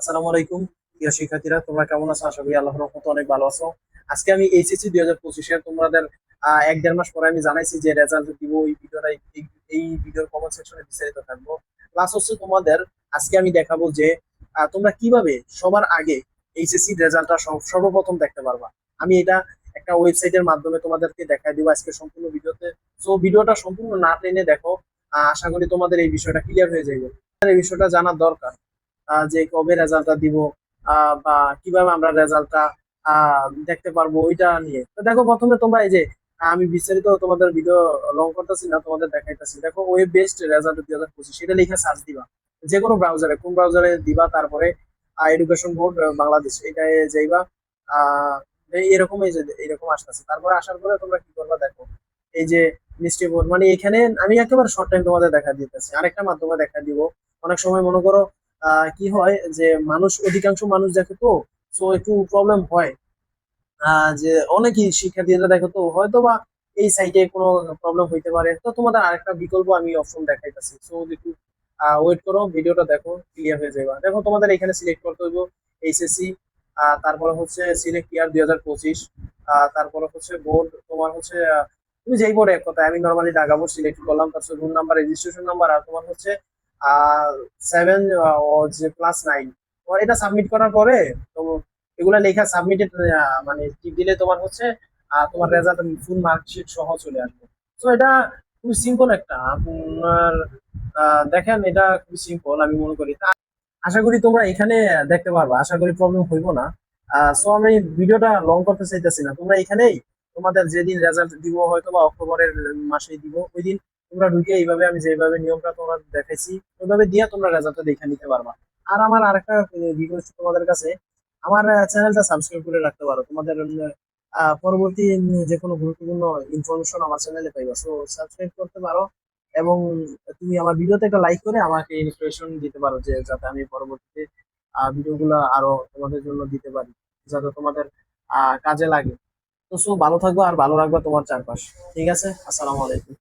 আসসালামু আলাইকুম, প্রিয় শিক্ষার্থীরা, তোমরা কেমন আছো? আশা করি আল্লাহর রহমতে অনেক ভালো আছো। আজকে আমি এইচএসসি দুই হাজার পঁচিশে তোমাদের এক দেড় মাস পরে আমি জানাইছি যে রেজাল্ট দিব, এই ভিডিওটা এই- ভিডিওর কমেন্ট সেকশনে বিস্তারিত থাকব। প্লাস হচ্ছে তোমাদের, আজকে আমি দেখাবো যে তোমরা কীভাবে সবার আগে এইচএসসি রেজাল্টটা সর্বপ্রথম দেখতে পারবা। আমি এটা একটা ওয়েবসাইটের মাধ্যমে তোমাদেরকে দেখাই দিব আজকে সম্পূর্ণ ভিডিওতে সো ভিডিওটা সম্পূর্ণ না টেনে দেখো আশা করি তোমাদের এই বিষয়টা ক্লিয়ার হয়ে যাবে এই বিষয়টা জানার দরকার। যে কবে রেজাল্টটা দিব বা কীভাবে আমরা রেজাল্টটা দেখতে পারব ওইটা নিয়ে। তো দেখো, প্রথমে তোমরা এই যে, আমি বিস্তারিত তোমাদের ভিডিও লং করতেছি না, তোমাদের দেখাইতেছি। দেখো ওয়েব বেসড রেজাল্ট দুই হাজার পঁচিশ, সেটা লিখে সার্চ দিবা। যে কোনো ব্রাউজারে কোন ব্রাউজারে দিবা, তারপরে এডুকেশন বোর্ড বাংলাদেশ এটাই যাইবা। এরকম এই যে, এরকম আসতেছে। তারপরে আসার পরে তোমরা কি করবা দেখো, এই যে মিষ্টি বোর্ড মানে এখানে আমি একেবারে শর্ট টাইম তোমাদের দেখা দিতেছি। আরেকটা মাধ্যমে দেখা দিব। অনেক সময় মনে করো কি হয় যে মানুষ, অধিকাংশ মানুষ দেখে তো সো একটু প্রবলেম হয়। যে অনেকেই শিক্ষার্থীরা দেখো তো হয়তো বা এই সাইটে কোনো প্রবলেম হইতে পারে। তো তোমাদের আরেকটা বিকল্প আমি অপশন দেখাইতেছি। সো একটু ওয়েট করো ভিডিওটা দেখো ক্লিয়ার হয়ে যাবে দেখো, তোমাদের এখানে সিলেক্ট করতে হইব এইচএসসি তারপরে হচ্ছে সিলেক্ট ইয়ার দুই হাজার পঁচিশ তারপরে হচ্ছে বোর্ড তোমার হচ্ছে তুমি যেই বোর্ডে এক কথা, আমি নর্মালি ঢাকা বোর্ড সিলেক্ট করলাম তারপর রুম নাম্বার রেজিস্ট্রেশন নাম্বার আর তোমার হচ্ছে সেভেন প্লাস নাইন এটা সাবমিট করার পরে তো এগুলা লেখা সাবমিটেড মানে টিপ দিলে তোমার হচ্ছে তোমার রেজাল্ট ফুল মার্কশিট সহ চলে আসবে। তো এটা খুবই সিম্পল একটা। আপনার দেখেন এটা খুবই সিম্পল আমি মনে করি। আশা করি তোমরা এখানে দেখতে পারবা। আশা করি প্রবলেম হইব না। সো আমি ভিডিওটা লং করতে চাইতেছি না। তোমরা এখানেই তোমাদের যেদিন রেজাল্ট দিব হয়তো বা অক্টোবরের মাসে দিব ওই দিন তোমরা ঢুকে এইভাবে আমি যেভাবে নিয়মটা তোমরা দেখাইছি, ওইভাবে দিয়ে তোমরা রেজাল্টটা দেখে নিতে পারবা। আর আমার আরেকটা রিকোয়েস্ট তোমাদের কাছে, আমার চ্যানেলটা সাবস্ক্রাইব করে রাখতে পারো। তোমাদের পরবর্তী যে কোনো গুরুত্বপূর্ণ ইনফরমেশন আমার চ্যানেলে পাইবা। সো সাবস্ক্রাইব করতে পারো এবং তুমি আমার ভিডিওতে একটা লাইক করে আমাকে ইনস্পিরেশন দিতে পারো যে, যাতে আমি পরবর্তীতে ভিডিওগুলো আরও তোমাদের জন্য দিতে পারি, যাতে তোমাদের কাজে লাগে। তো সো ভালো থাকব আর ভালো রাখবা তোমার চারপাশ। ঠিক আছে? আসসালামু আলাইকুম।